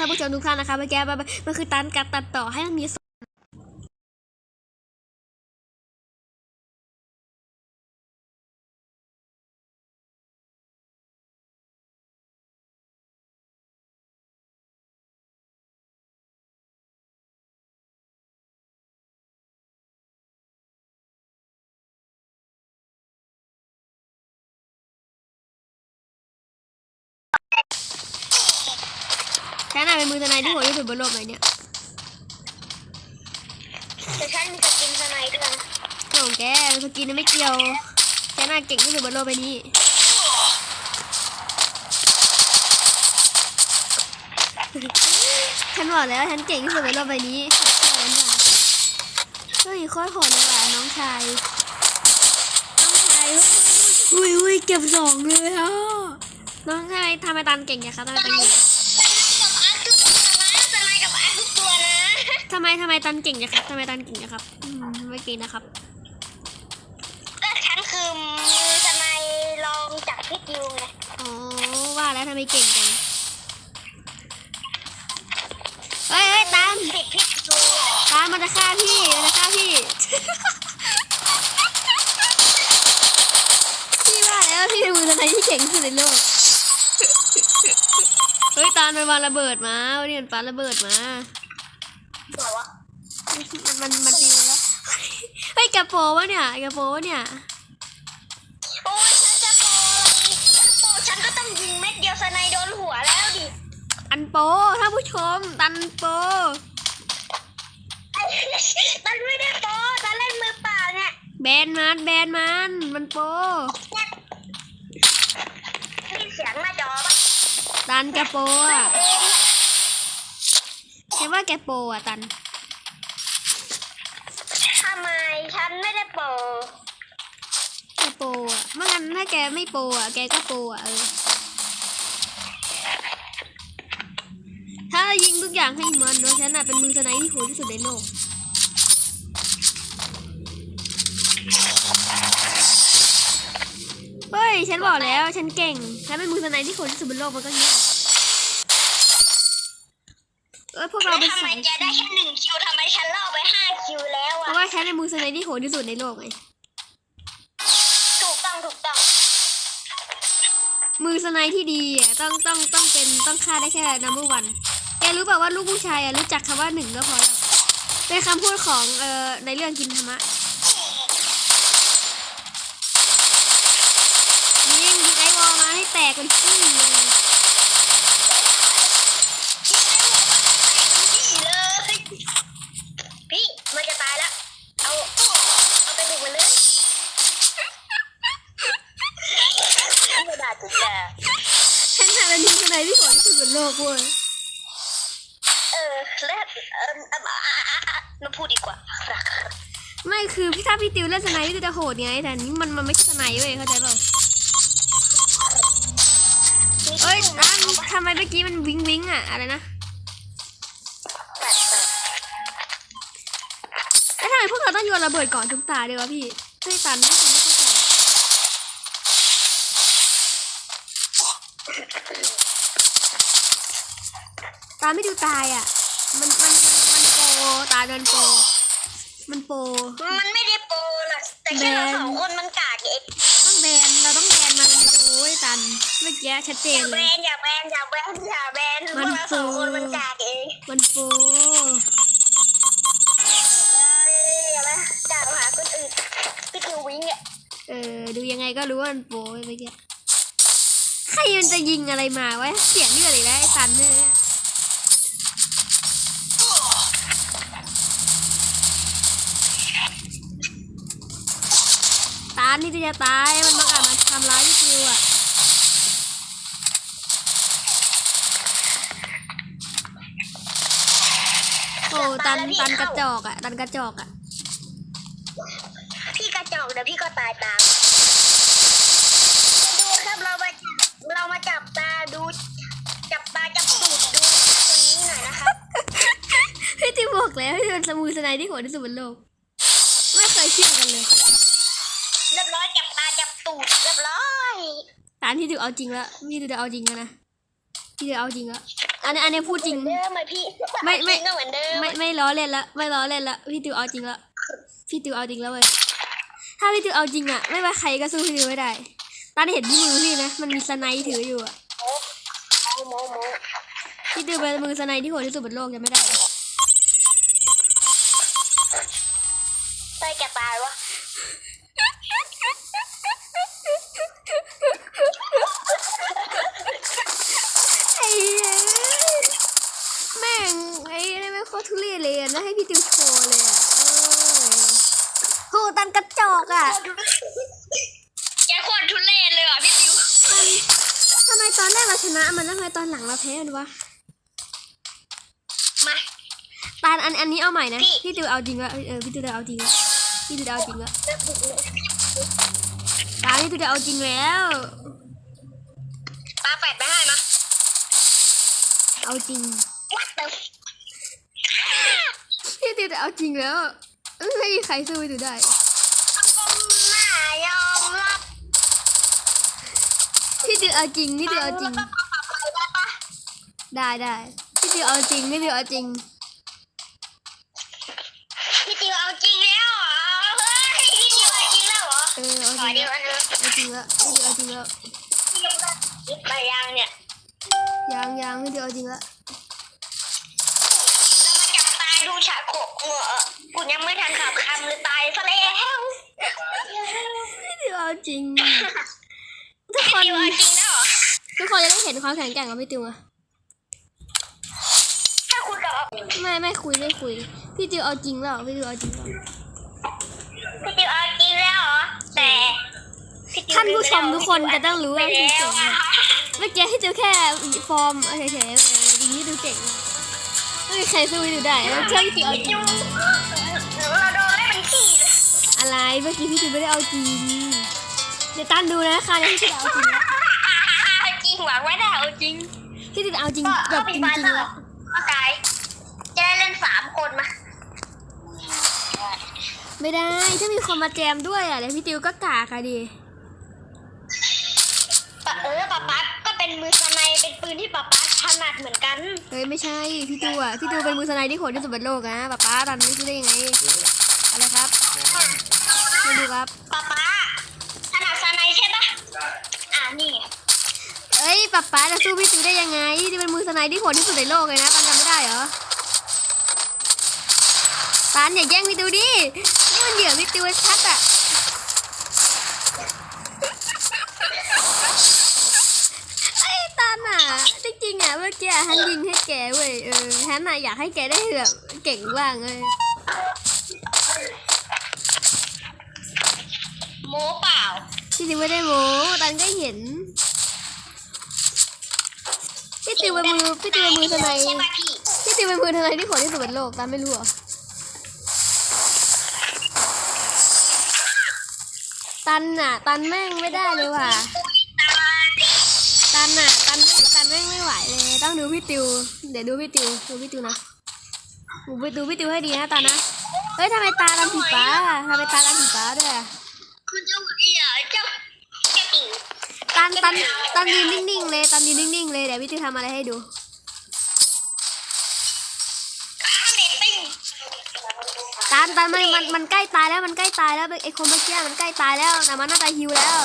ท่านผู้ชมทุกท่านนะคะเมื่อกี้มันมันคือตันการตัดต่อให้มันมี แค่ไหนเป็นมือทนายที่โหดที่สุดบนโลกไหมเนี่ยแต่ฉันมีสกินสไนด์ด้วยนะโอ้แกสกินไม่เกี่ยวแค่ไหนเก่งที่สุดบนโลกใบนี้ฉันบอกแล้วฉันเก่งที่สุดบนโลกใบนี้เฮ้ยโคตรโหดเลยว่ะน้องชาย น้องชายอุ้ยอุ้ยเก็บสองเลยอะน้องชายทำไมตันเก่งอย่างคะทำไมตันเก่งำไมทำไมตันเก่งนะครับทำไมตันเก่งนะครับอืมไม่เก่งนะครับ ก็ฉันคือมือสไนด์ลองจากพี่ดิวไงอ๋อว่าแล้วทำไมเก่งจังเฮ้ยเฮ้ยตามเด็กพี่ดิวตามมันจะฆ่าพี่มันจะฆ่าพี่ พี่ว่าแล้วพี่เป็นมือทนายที่เก่งที่สุดในโลกเฮ้ยตามมันวางระเบิดมาวันนี้มันปาระเบิดมาเหรอวะ มันมันมันตีแล้วเฮ้ยแกโปรวะเนี่ยแกโปรวะเนี่ยโอ้ยฉันจะโปรอะไรโปฉันก็ต้องยิงเม็ดเดียวสไนโดนหัวแล้วดิอันโปท่านผู้ชมตันโปรมันไม่ได้โปรตอนเล่นมือเปล่าเนี่ยแบนมันแบนมันมันโปมีเสียงหน้าจอปะตันแกโปรอะเองเนี่ว่าแกโปอะตันำไมฉันไม่ได้โปรแกโปรอะเมื่องั้นถ้าแกไม่โปรอะแกก็โปรอะเออถ้ายิงทุกอย่างให้หมือนโดยฉันอะเป็นมือสไนที่โหดที่สุดในโลกเฮ้ยฉันบอกแล้วฉันเก่งฉันเป็นมือสไนที่โหดที่สุดบนโลกมันก็เงี้ย เออพวกเราแล้วเป็นทำไมสายจะได้แค่หนึ่งคิวทำไมฉันล่อไปห้าคิวแล้วเพอะราะว่าฉันเป็นมือสไนที่โหดที่สุดในโลกไงถูกต้องถูกต้องมือสไนที่ดีอะต้องต้องต้องเป็นต้องฆ่าได้แค่ number one แกรู้เปล่าว่าลูกผู้ชายอะรู้จักคำว่าหนึ่งก็พอแล้วเป็นคำพูดของเอ่อในเรื่องกินธรรมะยิงยิงไอวอลมาให้แตกเป็นขี้เลย ยิงไอ้หัวมันพี่เลยพี่มันจะตายแล้ว เอาเอาไปบุกมันเลยไม่ได้จุดแดง ฉันน่ะเป็นมือสไนที่โหดที่สุดบนโลกเว้ย เออ แล้วเอออะอะอะอะอะมาพูดดีกว่ารักไม่คือพี่ถ้าพี่ติวเล่นสไนที่จะโหดไงแต่อันนี้มันมันไม่ใช่สไนเว้ยเข้าใจเปล่ามีเอ้ยที่อันเอาปะทำไมเมื่อกี้มันวิงวิงอะอะไรนะแปดแปดแล้วทำไมพวกเราต้องโยนระเบิดก่อนทุกตาเลยวะพี่ช่วยตันไม่ทำไม่เข้าใจตาไม่ดูตายอะ มันมันมันโปรตาเดินโปรมันโปรมันไม่ได้โปรหรอกแต่แค่เราสองคนมันกากเองต้องแบนเราต้องแบนมันโอ้ยตันเมื่อกี้ชัดเจอนย่าเลแบยนอย่าแบนอย่าแบนอย่าแบนพมัวนกเราสองคนมันกากเองมันโปรเอ้ยอย่าไปด่าหาคนอื่นพี่คิววิ่งเนี่ยเออดูยังไงก็รู้ว่ามันโปรเมื่อกี้ใครมันจะยิงอะไรมาวะเสียงเลือดอีกแล้วไอ้ตันเนี่ยานี่จะตายมันบังอาจมาทำร้ายพี่คิวอะโอ้ตันตันกระจอกอะ ตันกระจอกอะ พี่กระจอกเดี๋ยวพี่ก็ตายตามดูครับเรามาเรามาจับตาดู จับตาจับตูดดูคนนี้หน่อยนะครับพี่ติบอกแล้วพี่เป็นสมูสไนที่โหดที่สุดบนโลก ไม่เคยเชื่อกันเลย เรียบร้อยตานที่ดูเอาจริงแล้วพี่ดูเอาจริงแล้วนะพี่ดูเอาจริงแล้วเออันนี้อันนี้พูดจริง เหมือนเดิมไหมพี่ไม่ไม่จริงก็เหมือนเดิมไม่ไม่ล้อเล่นละไม่ล้อเล่นละพี่ติวเอาจริงละพี่ติวเอาจริงแล้วเว้ยถ้าพี่ติวเอาจริงอะไม่ว่าใครก็สู้พี่ติวไม่ได้ตอนเห็นที่มือพี่นะมันมีสไนด์ถืออยู่อะโมโมโมพี่ติวเป็นมือสไนด์ที่โหดที่สุดบนโลกยังไม่ได้ใส่แกตายวะ ไอ้เหี้ยแม่งไอ้นี่ไม่งโคตรทุเรศเลยอะนะให้พี่ติวโชว์เลยอะเออโหตันกระจอกอะ แกโคตรทุเรศเลยอะพี่ติวทำไมตอนแรกเราชนะมันแล้วทำไมตอนหลังเราแพ้มันวะมา ตานอันอันนี้เอาใหม่นะ พี่ พี่ติวเอาจริงละเออพี่ติวเอาจริงละพี่ติวเอาจริงละตานพี่ติวเอาจริงแล้ว ปาแปดไปให้มาเอาจริงวัด เติมพี่ติวเอาจริงแล้ว ไม่มีใครสู้พี่ติวได้ก้มหน้ายอมรับพี่ติวเอาจริงพี่ติวเอาจริงแล้วก็ปรับไปได้ปะได้ได้พี่ติวเอาจริงพี่ติวเอาจริงพี่ติวเอาจริงแล้วเหรอเฮ้ยพี่ติวเอาจริงแล้วเหรอเออเอาขอจริเดีงยวแล้วอันนึงเอาจริงแล้วพี่ติวเอาจริงแล้วคิดไปยังเนี่ยยังยังพี่ติวเอาจริงแล้ว จับตายดูฉากโขกเหงอกูยังไม่ทันขับคำเลยตายซะแล้วพี่ติวเอาจริง ทุกคนพี่ติวเอาจริงแล้วเหรอทุกคนจะได้เห็นความแข็งแกร่งของพี่ติวอะถ้าคุยกับไม่ไม่คุยไม่คุย พี่ติวเอาจริงแล้วพี่ติวเอาจริงแล้วพี่ติวเอาจริงแล้วเหรอแต่พี่ติวท่านผู้ชมทุกคนจะต้องรู้ว่าไปพี่ติวแล้วเก่งอะมากเมื่อกี้พี่ติวแค่ฟอร์มเฉยๆเออดีพี่ติวเก่งมาก ไม่มีใครสู้พี่ติวได้แล้วเชื่อพี่ติวเอาจริงเราโดนไล่เป็นขี้เลยอะไรเมื่อกี้พี่ติวไม่ได้เอาจริงเดี๋ยวตันดูนะค่ะเนี่ยพี่ติวเอาจริงแล้วจริงหวังไว้ได้เอาจริงพี่ติวเอาจริงก็แบบปิจดไฟริงตๆลอแล้ดวก็กายจะได้เล่นสามคนมาไม่ได้ถ้ามีคนมาแจมด้วยอะเดี๋ยวพี่ติวก็กากอะดิปะเออปะปั๊ดก็ เป็นมือสไนเป็นปืนที่ปะปั๊ดถนัดเหมือนกันเฮ้ยไม่ใช่พี่ติวอะพี่ติวเป็นมือสไนด์ที่โหดที่สุดบนโลกนะป๊าป๊าตันไม่รู้ได้ยังไงอะไรครับมาดูครับปะป๊าถนัดสไนใช่ปะอ่านี่ไงเอ้ยป๊าป๊าจะสู้พี่ติวได้ยังไงที่เป็นมือสไนด์ที่โหดที่สุดในโลกเลยนะตันจำไม่ได้เหรอตันอย่าแย่งพี่ติวดินี่มันเหยื่อพี่ติวชัดอะไอ้ตั นอะจริงๆอะเมื่อกี้ฮันยิงให้แกเว้ยเออฮันอะอยากให้แกได้แบบเก่งบ้างเลยโมเปล่าพี่ติวไม่ได้โม้ตันก็เห็นพี่ติวเป็นมือพี่ติวเป็นมือทนายใช่ปะพี่พี่ติวเป็นมือทนายที่โหดที่สุดบนโลกตันไม่รู้เหรอตันน่ะ ตันแม่งไม่ได้เลยว่ะ ตันน่ะ ตันไม่ตันแม่งไม่ไหวเลยต้องดูพี่ติว เดี๋ยวดูพี่ติวดูพี่ติวนะดูไปดูพี่ติวให้ดีนะตันนะเฮ้ยทำไมตาตันสีฟ้าทำไมตาตันสีฟ้าด้วยคุณจะไหวเหรอเจ้าเจ้าติ๋วตันตันตันยืนนิ่งๆเลยตันยืนนิ่งๆเลยเดี๋ยวพี่ติวทำอะไรให้ดูตันตันมันมันมันใกล้ตายแล้วมันใกล้ตายแล้วไอ้คนเมื่อกี้มันใกล้ตายแล้วแต่มันน่าจะฮิวแล้ว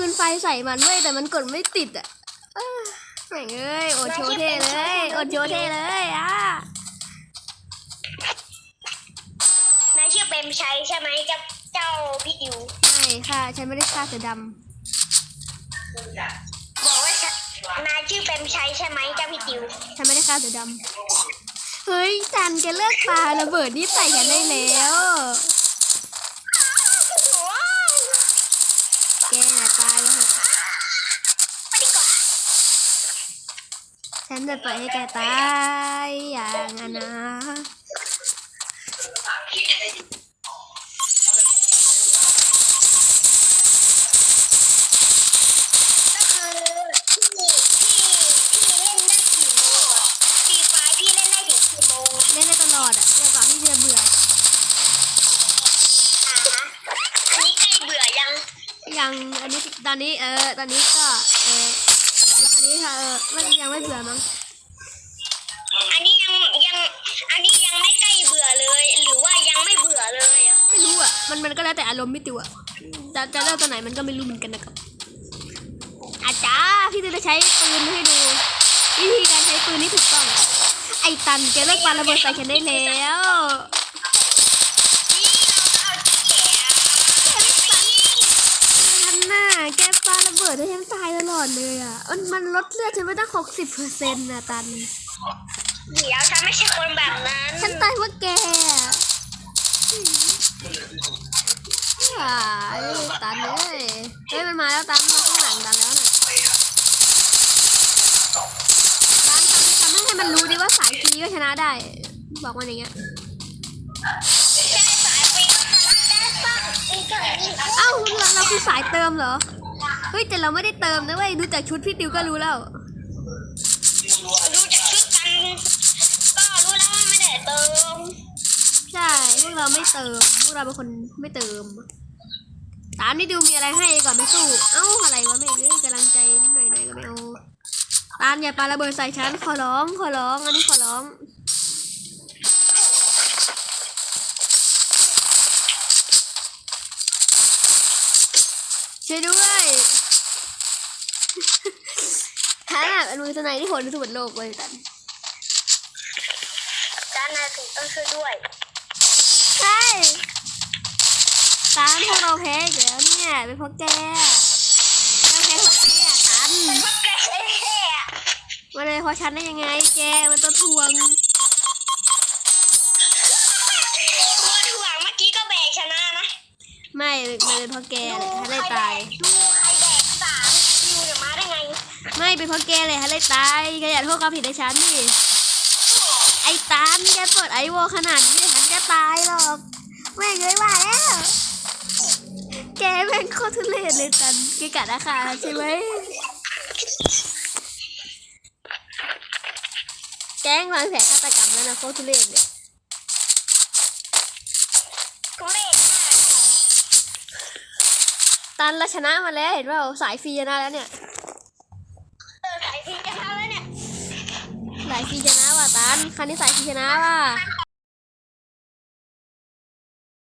ปืนไฟใส่มันเว้ยแต่มันกดไม่ติดอะเอ้อแม่งเอ้ยอดโชว์เท่เลยอดโชว์เท่เลยอะนายชื่อเปรมชัยใช่ไหมเจ้าเจ้าพี่ดิวไม่ค่ะฉันไม่ได้ฆ่าเสือดบอกว่าฉันนายชื่อเปรมชัยใช่ไหมเจ้าพี่ดิวำฉันไม่ได้ฆ่าเสือดำเฮ้ยจันแกเลิกปาระเบิดนี่ใส่กันได้แล้วว้าว แกน่ะตายแล้วเหอะ ไปดีกว่า ฉันจะปล่อยให้แกตายอย่างอนาถก็คือพี่พี่พี่เล่นได้กี่โมงอะฟรีไฟล์พี่เล่นได้ถึงกี่โมงอะเล่นได้ตลอดอะจนกว่าที่จะเบื่ออ่าฮะอันนี้ใกล้เบื่อยังยัง อันนี้ ตอนนี้ เออ ตอนนี้ก็ เออ อันนี้ค่ะเออไม่ยังไม่เบื่อมั้ง อันนี้ยังยังอันนี้ยังไม่ใกล้เบื่อเลย หรือว่ายังไม่เบื่อเลยอะไม่รู้อะ มันมันก็แล้วแต่อารมณ์ไม่ติวอะจะจะเลิกตอนไหนมันก็ไม่รู้เหมือนกันนะครับ อาจารย์พี่จะใช้ปืนให้ดู วิธีการใช้ปืนที่ถูกต้อง ไอ้ตันแกเลิกปาระเบิดใส่ฉันได้แล้วนี่เราเอาแฉไม่ยิงทันน่ะแกปาระเบิดให้ฉันตายต ลอดเลยอะมันมันลดเลือดฉันไปตั้งหกสิบเปอร์เซ็นต์นะตัน เดี๋ยวฉันไม่ใช่คนแบบนั้นฉันตายเพราะแกอะอ่าไอ้ตันเลยเฮ้ยมันมาแล้วตันมาข้างหลังตันแล้วน่ะตันทำทำให้ให้มันรู้ดิว่าสายฟรีก็ชนะได้ บอกมันอย่างเงี้ยใช่สายฟรีก็ชนะได้บ้างอีกอย่างนี้เอ้าเราเราคือสายเติมเหรอ เฮ้ยแต่เราไม่ได้เติมนะเว้ยดูจากชุดพี่ดิวก็รู้แล้ว ดูจากชุดกัน ก็รู้แล้วว่าไม่ได้เติม ใช่พวกเราไม่เติม พวกเราเป็นคนไม่เติม ตามนี่ดูมีอะไรให้ก่อนไม่สู้ เอ้าอะไรวะแม่งเอ้ยกำลังใจนิดหน่อยหน่อยก็ไม่เอาตามอย่าปาระเบิดใส่ฉันขอร้องขอร้องอันนี้ขอร้อง ช่วยด้วยฮ่าเป็นมือสไนที่โหดที่สุดบนโลกเลยตันด้านหน้าถึงต้องช่วยด้วย ใช่ตานพวกเราแพ้อีกแล้วเนี่ยเป็นเพราะแกเราแพ้เพราะแกอะตันเพราะแกแค่มาเลยเพราะฉันได้ยังไง แกมันตัวทวง ไม่มันเป็นเพราะแกแหละฉันเลยตาย ดูใครแบกสามคิวเนี่ยมาได้ไงไม่เป็นเพราะแกเลยฉันเลยตายแกอย่าโทษความผิดในฉันนี่ไอ้ตานแกเปิดไอโวขนาดนี้ฉันจะตายหรอกแม่งเลยว่าแล้วแกแม่งโคตรทุเรศเลยตันแกกัดราคาใช่ไหมแกล้งวางแผนฆาตกรรมนั่นนะโคตรทุเรศเนี่ย ตันเราชนะมาแล้วเห็นว่าสายฟรีชนะแล้วเนี่ยเออสายพีจะทำแล้วเนี่ยสายฟรีชนะว่ะตันคันนี้สายฟรีชนะว่ะมัน